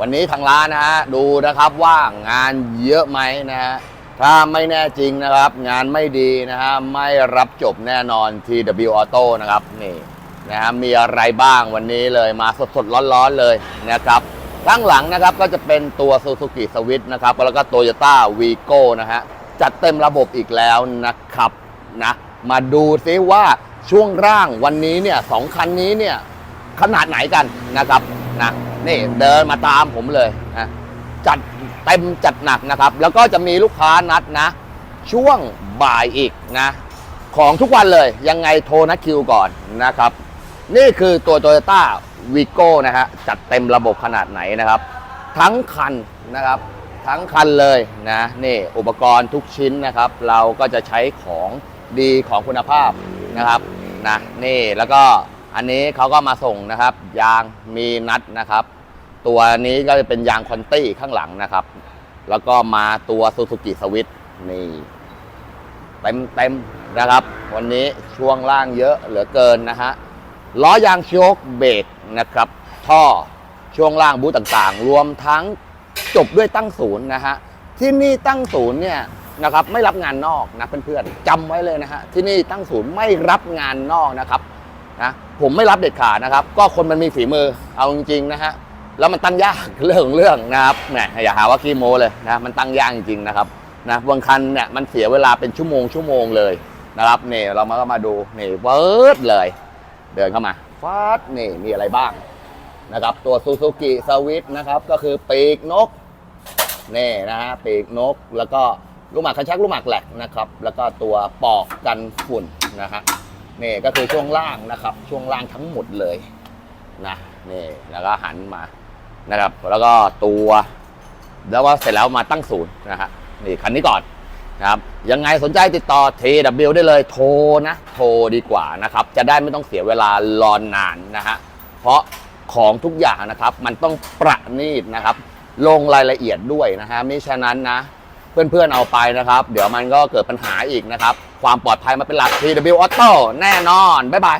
วันนี้ทางร้านนะฮะดูนะครับว่างานเยอะไหมนะฮะถ้าไม่แน่จริงนะครับ งานไม่ดีนะฮะไม่รับจบแน่นอน TW Auto นะครับนี่นะฮะมีอะไรบ้างวันนี้เลยมาสดๆร้อนๆเลยนะครับข้างหลังนะครับก็จะเป็นตัว Suzuki Swift นะครับแล้วก็ Toyota Vigo นะฮะจัดเต็มระบบอีกแล้วนะครับนะมาดูซิว่าช่วงร่างวันนี้เนี่ยสองคันนี้เนี่ยขนาดไหนกันนะครับ นะนี่เดินมาตามผมเลยนะจัดเต็มจัดหนักนะครับ แล้วก็จะมีลูกค้านัดนะ ช่วงบ่ายอีกนะ ของทุกวันเลยยังไงโทรนัดคิวก่อนนะครับ นี่คือตัว Toyota v i g o นะฮะจัดเต็มระบบขนาดไหนนะครับ ทั้งคันนะครับ ทั้งคันเลยนะนี่อุปกรณ์ทุกชิ้นนะครับ เราก็จะใช้ของดีของคุณภาพนะครับนะนี่แล้วก็ อันนี้เขาก็มาส่งนะครับ ยางมีนัดนะครับ ตัวนี้ก็จะเป็นยางคอนตี้ข้างหลังนะครับ แล้วก็มาตัว Suzuki Swift นี่เต็มเต็มๆนะครับ วันนี้ช่วงล่างเยอะเหลือเกินนะฮะล้อยางโชคเบรกนะครับ ท่อช่วงล่างบูต่างๆ รวมทั้งจบด้วยตั้งศูนย์นะฮะที่นี่ตั้งศูนย์เนี่ยนะครับไม่รับงานนอกนะเพื่อนๆจำไว้เลยนะฮะที่นี่ตั้งศูนย์ไม่รับงานนอกนะครับ นะผมไม่รับเด็ดขาดนะครับ ก็คนมันมีฝีมือเอาจริงๆนะฮะแล้วมันตั้งยากเรื่องของเรื่องนะครับแหมอย่าหาว่าขี้โมเลยนะมันตั้งยากจริงๆนะครับนะบางคันเนี่ยมันเสียเวลาเป็นชั่วโมงชั่วโมงเลยนะครับเนี่ยเรามาก็มาดูเนี่ยเวิร์ดเลย เดินเข้ามาฟาดเนี่ยมีอะไรบ้างนะครับตัว Suzuki Swift นะครับก็คือปีกนกนี่นะฮะปีกนกแล้วก็ลูกหมากคันชักลูกหมากแหลกนะครับ แล้วก็ตัวปอกกันฝุ่นนะฮะ นี่ก็คือช่วงล่างนะครับ ช่วงล่างทั้งหมดเลยนะนี่แล้วก็หันมานะครับ แล้วก็ตัว แล้วก็เสร็จแล้วมาตั้งศูนย์นะฮะนี่คันนี้ก่อนนะครับยังไงสนใจติดต่อ TW ได้เลยโทรนะโทรดีกว่านะครับ จะได้ไม่ต้องเสียเวลารอนนานนะฮะเพราะของทุกอย่างนะครับ มันต้องประณีตนะครับ ลงรายละเอียดด้วยนะฮะไมิฉะนั้นนะ เพื่อนๆเอาไปนะครับ เดี๋ยวมันก็เกิดปัญหาอีกนะครับ ความปลอดภัยมาเป็นหลัก TW Auto แน่นอน บ๊ายบาย